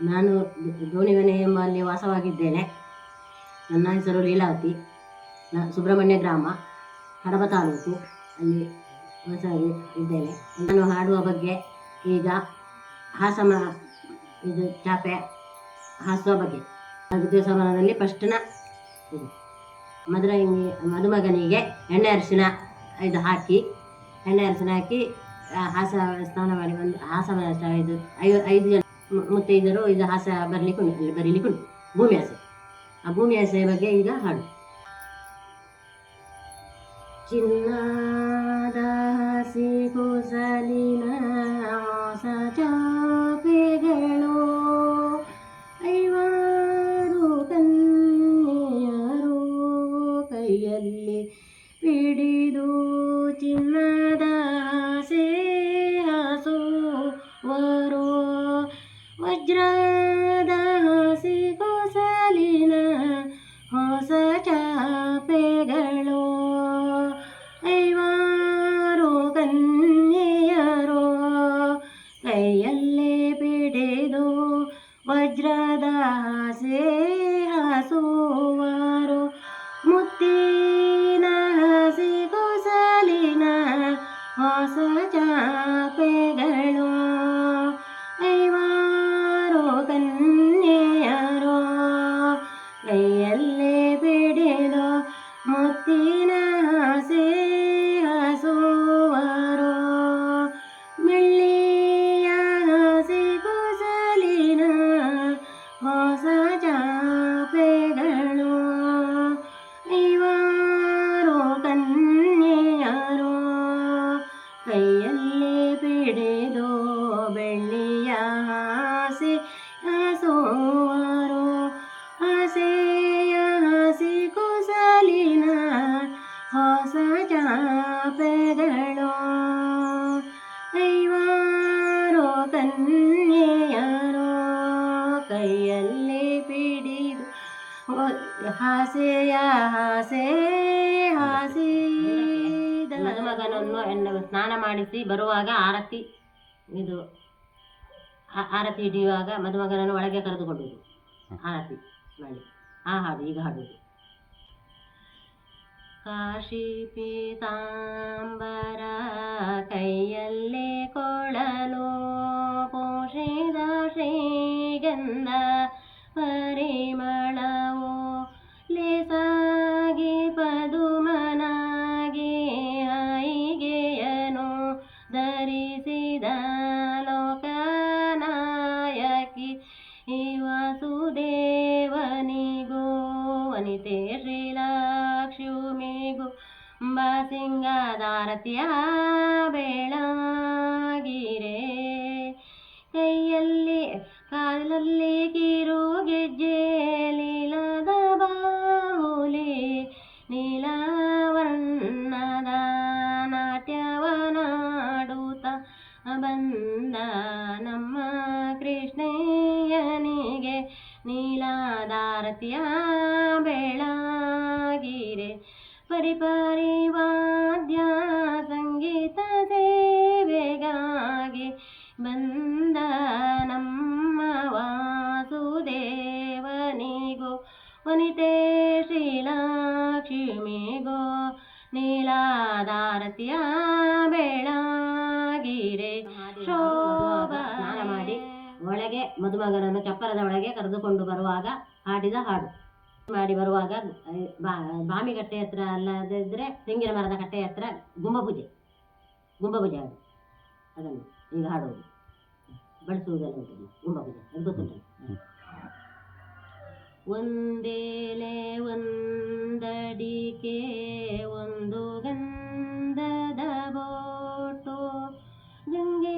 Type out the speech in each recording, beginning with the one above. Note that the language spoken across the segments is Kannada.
ನಾನು ದೋಣಿಮನೆ ಎಂಬಲ್ಲಿ ವಾಸವಾಗಿದ್ದೇನೆ. ನನ್ನ ಹೆಸರು ಲೀಲಾವತಿ. ನಾ ಸುಬ್ರಹ್ಮಣ್ಯ ಗ್ರಾಮ ಕಡಬ ತಾಲೂಕು. ಅಲ್ಲಿ ವಾಸವಾಗಿ ಇದ್ದೇನೆ. ನಾನು ಹಾಡುವ ಬಗ್ಗೆ ಈಗ ಹಾಸಮ ಇದು ಚಾಪೆ ಹಾಸುವ ಬಗ್ಗೆ. ದ್ವಿತೀಯ ಸಮಾನದಲ್ಲಿ ಫಸ್ಟ್ನ ಇದು. ಮದುರಂಗಿ ಮದುಮಗನಿಗೆ ಎಣ್ಣೆ ಅರಿಶಿನ ಇದು ಹಾಕಿ, ಎಣ್ಣೆ ಅರಿಶಿನ ಹಾಕಿ ಹಾಸ ಸ್ನಾನ ಮಾಡಿ ಬಂದು, ಹಾಸ ಇದು ಐದು ಐದು ಜನ ಮುತ್ತೈದರು ಇದು ಹಾಸ ಬರಲಿಕ್ಕೆ ಉಂಟು ಬರೀಲಿಕ್ಕೆ ಉಂಟು, ಭೂಮಿ ಆಸೆ. ಆ ಭೂಮಿ ಆಸೆ ಬಗ್ಗೆ ಈಗ ಹಾಡು. ಚಿನ್ನದ ಹಸಿ ಕುಸಲಿನ Tchau! ಹಸುವರು ಹಸೆಯ ಹಸಿ ಕುಸಲಿನ ಹೊಸ ಚಾಪೆಗಳು ಐವಾರು ಕನ್ಯೆಯರು ಕೈಯಲ್ಲಿ ಬಿಡಿದು ಹಾಸೆಯ ಹಾಸೆ ಹಾಸಿ ಮದುಮಗನನ್ನು ಎಣ್ಣೆ ಸ್ನಾನ ಮಾಡಿಸಿ ಬರುವಾಗ ಆರತಿ ಇದು ಆರತಿ ಹಿಡಿಯುವಾಗ ಮದುಮಗನನ್ನು ಒಳಗೆ ಕರೆದುಕೊಳ್ಳುವುದು ಆರತಿ ಮಾಡಿ. ಆ ಹಾಡು, ಈಗ ಹಾಡುವುದು ಕಾಶಿ ಪೀತಾಂಬರ ಕೈಯಲ್ಲೇ ಕೊಳಲು ಪೋಷಿದ ಶ್ರೀಗಂಧ ಪರಿಮಳವು ವಾಸುದೇವನಿಗೂ ವನಿತೆ ಶ್ರೀಲಕ್ಷ್ಮಿಗೂ ಬಾಸಿಂಗದಾರತಿಯ ಬೆಳಗಿರೆ. ಕೈಯಲ್ಲಿ ಕಾಲಲ್ಲಿ ಕಿರು ನೀಲಾದಾರತಿಯ ಬೆಳಗಿರೆ. ಪರಿಪರಿವಾದ್ಯ ಸಂಗೀತ ಸೇವೆಗಾಗಿ ಬಂದ ನಮ್ಮ ವಾಸುದೇವನಿಗೋ ವನಿತೆ ಶ್ರೀಲಕ್ಷ್ಮಿಗೋ ನೀಲಾದಾರತಿಯ ಬೆಳಗಿರೆ ಒಳಗೆ ಮದುಮಗನನ್ನು ಚಪ್ಪರದ ಒಳಗೆ ಕರೆದುಕೊಂಡು ಬರುವಾಗ ಹಾಡಿದ ಹಾಡು. ಮಾಡಿ ಬರುವಾಗ ಬಾಮಿಗಟ್ಟೆ ಹತ್ರ ಅಲ್ಲದಿದ್ದರೆ ತೆಂಗಿನ ಮರದ ಕಟ್ಟೆ ಹತ್ರ ಗುಂಬಪೂಜೆ ಗುಂಬಪೂಜೆ ಅದು ಅದನ್ನು ಈಗ ಹಾಡುವುದು. ಬಳಸುವುದೆಲ್ಲ ಉಂಟು ಗುಂಬಪೂಜೆ ಅದು ಒಂದೇಲೆ ಒಂದಡಿಕೆ ಒಂದು ಗಂಧದ ಬೋಟು, ಗಂಗೆ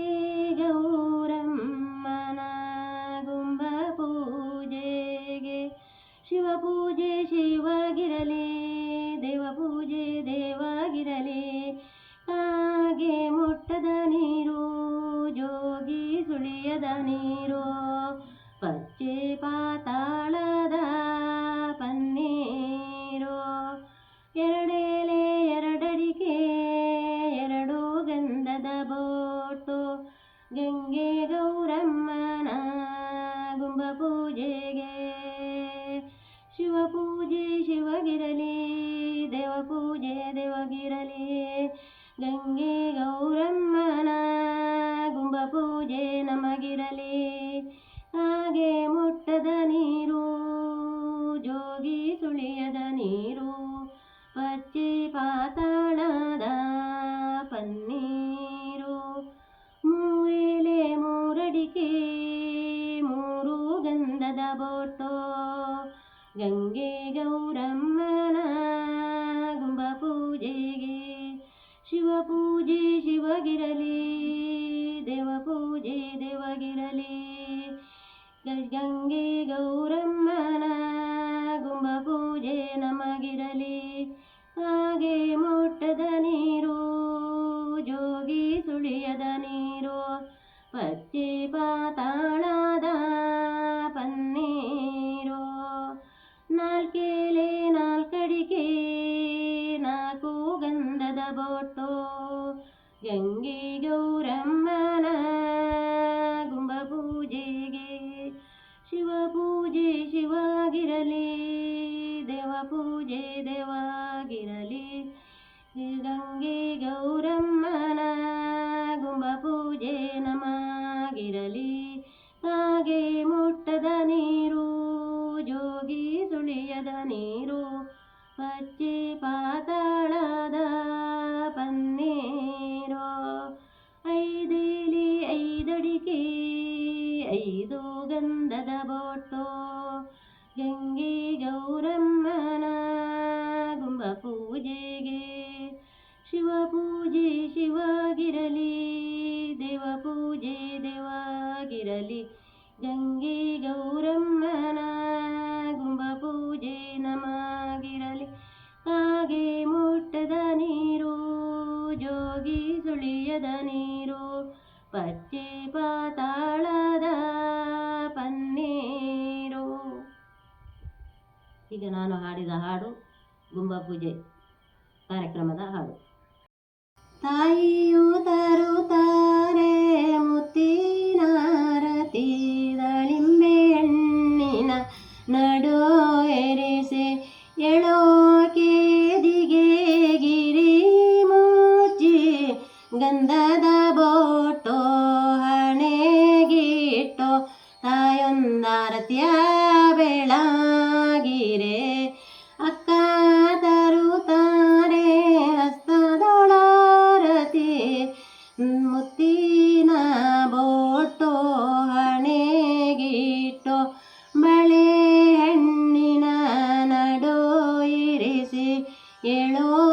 ಗಂಗೆ ಗೌರಮ್ಮನ ಗುಂಬ ಪೂಜೆಗೆ ಶಿವ ಪೂಜೆ ಶಿವಗಿರಲಿ ದೇವ ಪೂಜೆ ದೇವಗಿರಲಿ ಗಂಗೆ ಗೌರಮ್ಮನ ಗುಂಬ ಪೂಜೆ ನಮಗಿರಲಿ ಹಾಗೆ ಮೊಟ್ಟದ ನೀರು ಜೋಗಿ ಸುಳಿಯದ ನೀರು ಪಚ್ಚೆ ಪಾತಾಳದ ನಾಲ್ಕೇಲೆ ನಾಲ್ಕಡಿಕೆ ನಾಲ್ಕು ಗಂಧದ ಬೋಟೋ ಗಂಗೆ ಗೌರಮ್ಮನ ಗುಂಬ ಪೂಜೆಗೆ. ಶಿವ ಪೂಜೆ ಶಿವಾಗಿರಲಿ, ದೇವ ಪೂಜೆ ದೇವಾಗಿರಲಿ. ಗಂಗೆ ಗೌರಮ್ಮನ ಗುಂಬ ಪೂಜೆ ನಮಗಿರಲಿ. ಹಾಗೆ ಮುಟ್ಟದ ನೀರು ಜೋಗಿ ಸುಳಿಯದ ನೀರು ಪಚ್ಚಿ ಪಾತಾಳದ ಪನ್ನೀರು. ಐದೇಲಿ ಐದಡಿಕೆ, ಐದು ಗಂಧದ ಬೋಟೋ ಗಂಗೆ ಗೌರಮ್ಮನ ಗುಂಬ ಪೂಜೆಗೆ. ಶಿವ ಪೂಜೆ ಶಿವಾಗಿರಲಿ, ದೇವ ಪೂಜೆ ದೇವಾಗಿರಲಿ, ಗಂಗೆ ಗೌರಮ್ಮನ ಸುಳಿಯದ ನೀರು, ಪಚ್ಚೆ ಪಾತಾಳದ ಪನ್ನೀರು. ಈಗ ನಾನು ಹಾಡಿದ ಹಾಡು ಗುಂಬ ಪೂಜೆ ಕಾರ್ಯಕ್ರಮದ ಹಾಡು. ತಾಯಿಯು ತರುತ್ತಾರೆ ಮುತ್ತಿನಾರತಿ ದಾಳಿಂಬೆ ಎಣ್ಣಿನ ನಡೋ ಎರೆಸೆ ಎಳೋ ಗಂಧದ ಬೋಟೋ ಹಣೆಗಿಟ್ಟೋ ತಾಯೊಂದಾರತಿಯ ಬೆಳಗಿರೆ. ಅಕ್ಕ ತರುತ್ತಾರೆ ಹಸ್ತದೊಳಾರತಿ, ಮುತ್ತಿನ ಬೋಟೋ ಹಣೆಗಿಟ್ಟೋ, ಬಳೆ ಹಣ್ಣಿನ ನಡೋ ಇರಿಸಿ ಎಳೋ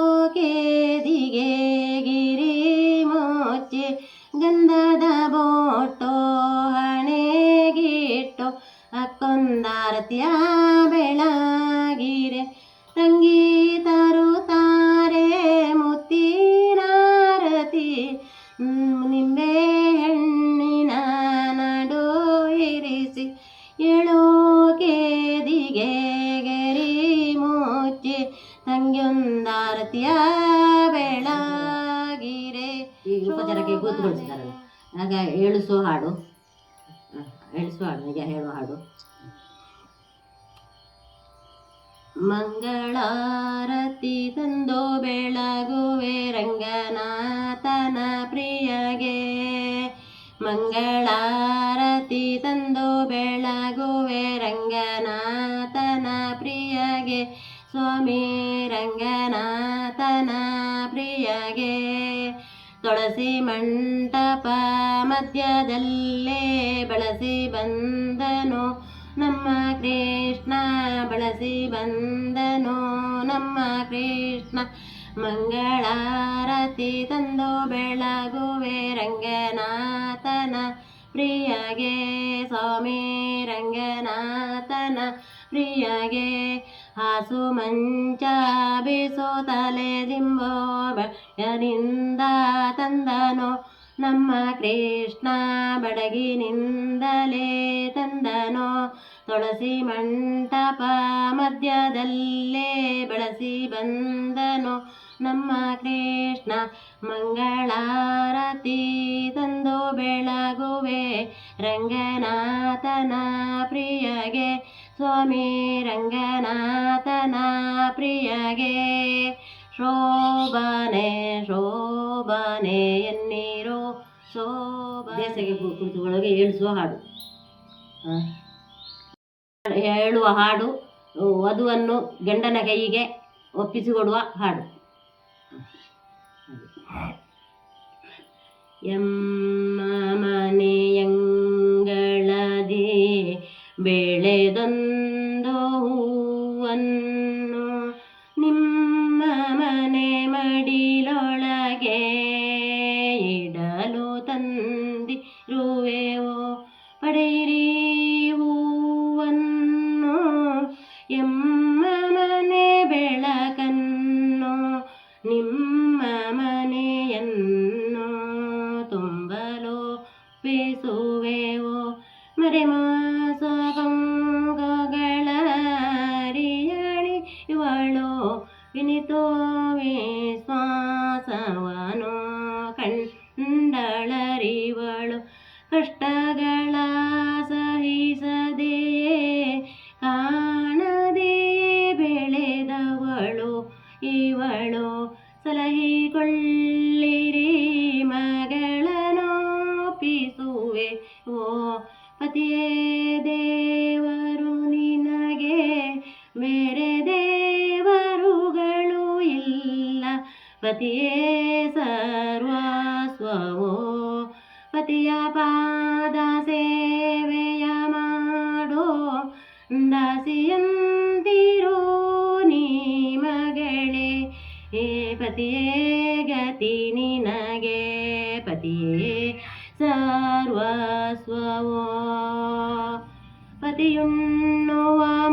ಮುಚ್ಚಿ ತಂಗಿಯೊಂದಾರತಿಯ ಬೆಳಗಿರೆ. ಈಗ ಉಪಚಾರಕ್ಕೆ ಕೂತ್ಕೊಳ್ತಿದ್ದಾರಲ್ಲ. ಆಗ ಏಳಿಸೋ ಹಾಡು. ಹ, ಏಳಿಸೋ ಹಾಡು ಈಗ ಹೇಳುವ ಹಾಡು. ಮಂಗಳಾರತಿ ತಂದು ಬೆಳಗುವೆ ರಂಗನಾಥನ ಪ್ರಿಯಗೆ. ಮಂಗಳಾರತಿ ತಂದು ಬೆಳಗುವೆ ರಂಗನಾಥನ ಪ್ರಿಯಗೆ. ಸ್ವಾಮಿ ರಂಗನಾಥನ ಪ್ರಿಯಗೆ ತುಳಸಿ ಮಂಟಪ ಮಧ್ಯದಲ್ಲೇ ಬಳಸಿ ಬಂದನು ನಮ್ಮ ಕೃಷ್ಣ, ಬಳಸಿ ಬಂದನು ನಮ್ಮ ಕೃಷ್ಣ. ಮಂಗಳಾರತಿ ತಂದು ಬೆಳಗುವೆ ರಂಗನಾಥನ ಪ್ರಿಯಗೆ. ಸ್ವಾಮಿ ರಂಗನಾಥನ ಪ್ರಿಯಗೆ. ಹಾಸು ಮಂಚ ಬೀಸು ತಲೆ ದಿಂಬೋ ಬಯನಿಂದ ತಂದನು. ನಮ್ಮ ಕೃಷ್ಣ ಬಡಗಿನಿಂದಲೇ ತಂದನು. ತುಳಸಿ ಮಂಟಪ ಮಧ್ಯದಲ್ಲೇ ಬಳಸಿ ಬಂದನು. ನಮ್ಮ ಕೃಷ್ಣ ಮಂಗಳಾರತಿ ತಂದು ಬೆಳಗುವೆ. ರಂಗನಾಥನ ಪ್ರಿಯಗೆ ಸ್ವಾಮಿ ರಂಗನಾಥನ ಪ್ರಿಯಗೆ. ಶೋಭನೆ ಶೋಭನೆ ಎನ್ನಿರೋ ಶೋಭ ಕುಳಿತುಕೊಳ್ಳೋಕೆ ಏಳಿಸುವ ಹಾಡು. ಆ. ಹೇಳುವ ಹಾಡು ವಧುವನ್ನು ಗಂಡನ ಕೈಗೆ ಒಪ್ಪಿಸಿಕೊಡುವ ಹಾಡು. ಎಮ್ಮ ಮನೆಯಂಗಳದಿ ಬೆಳೆದೊಂದು ಹೂವನ್ನು આવે ಪತಿಯೇ ಸರ್ವಸ್ವವೋ, ಪತಿಯ ಪಾದ ಸೇವೆಯ ಮಾಡೋ, ದಾಸಿಯಂತಿರೋ ನೀ ಮಗಳೇ ಹೇ ಪತಿಯೇ ಗತಿ ನಿನಗೆ, ಪತಿಯೇ ಸರ್ವಸ್ವವೋ, ಪತಿಯುಣ್ಣುವ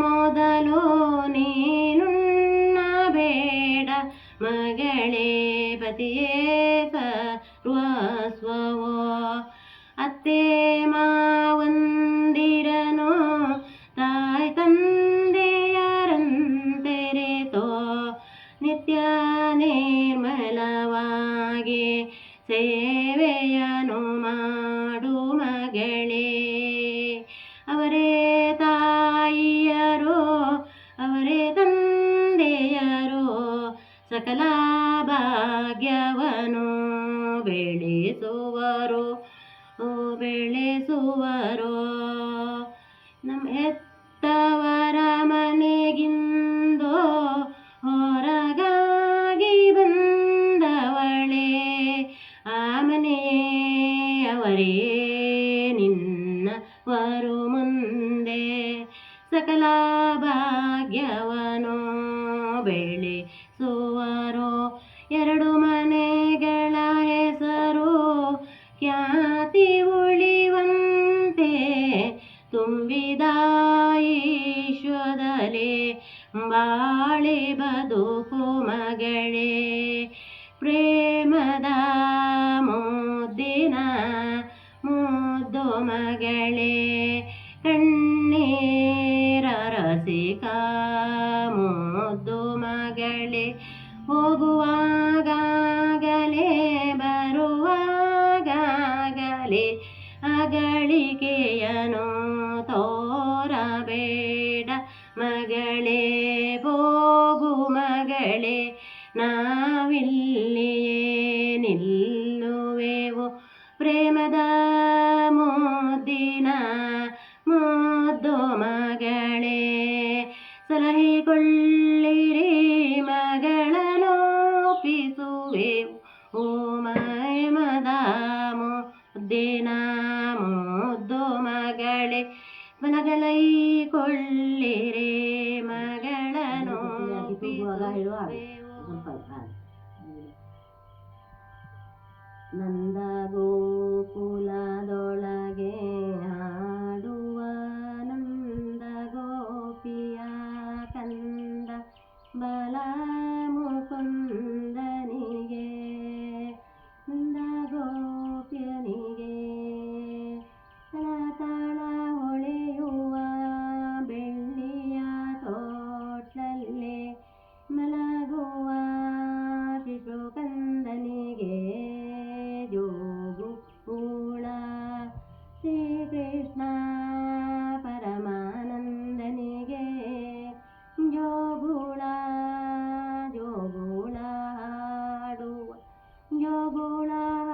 ಪತಿಯೇ ಸರ್ವಸ್ವವೋ ಅತ್ತೆ ಮಾವಂದಿರನು ತಾಯಿ ತಂದೆಯರಂತೆರೆತೋ ನಿತ್ಯ ನಿರ್ಮಲವಾಗಿ ಸೇವೆಯನು ಭಾಗ್ಯವನು ಬೆಳೆಸುವರು. ಓ, ಬೆಳೆಸುವರೋ. ನಮ್ಮ ಎತ್ತವರ ಮನೆಗಿಂದು ಹೊರಗಾಗಿ ಬಂದವಳೇ, ಆ ಮನೆಯೇ ನಿನ್ನ ವರು ಮುಂದೆ ಸಕಲ ಭಾಗ್ಯವನು ಮನೆಗಳ ಹೆಸರು ಖ್ಯಾತಿ ಉಳಿವಂತೆ ತುಂಬಿದ ಈಶ್ವದಲೆ ಬಾಳೆ ಬದುಕು ಮಗಳೇ. ಪ್ರೇಮದ ಮುದ್ದಿನ ಮುದ್ದು ಮಗಳೇ. ಮಗಳನೊಪ್ಪಿಸುವೆವು ಓ ಮದ ಮುದ್ದಿನ ಮುದ್ದು ಮಗಳೇ ಮನಗಳೈ ಕೊಳ್ಳಿರೆ ಮಗಳನು ನಂದ ಗೋಕುಲದೊಳಗೆ ಗೋಳಾ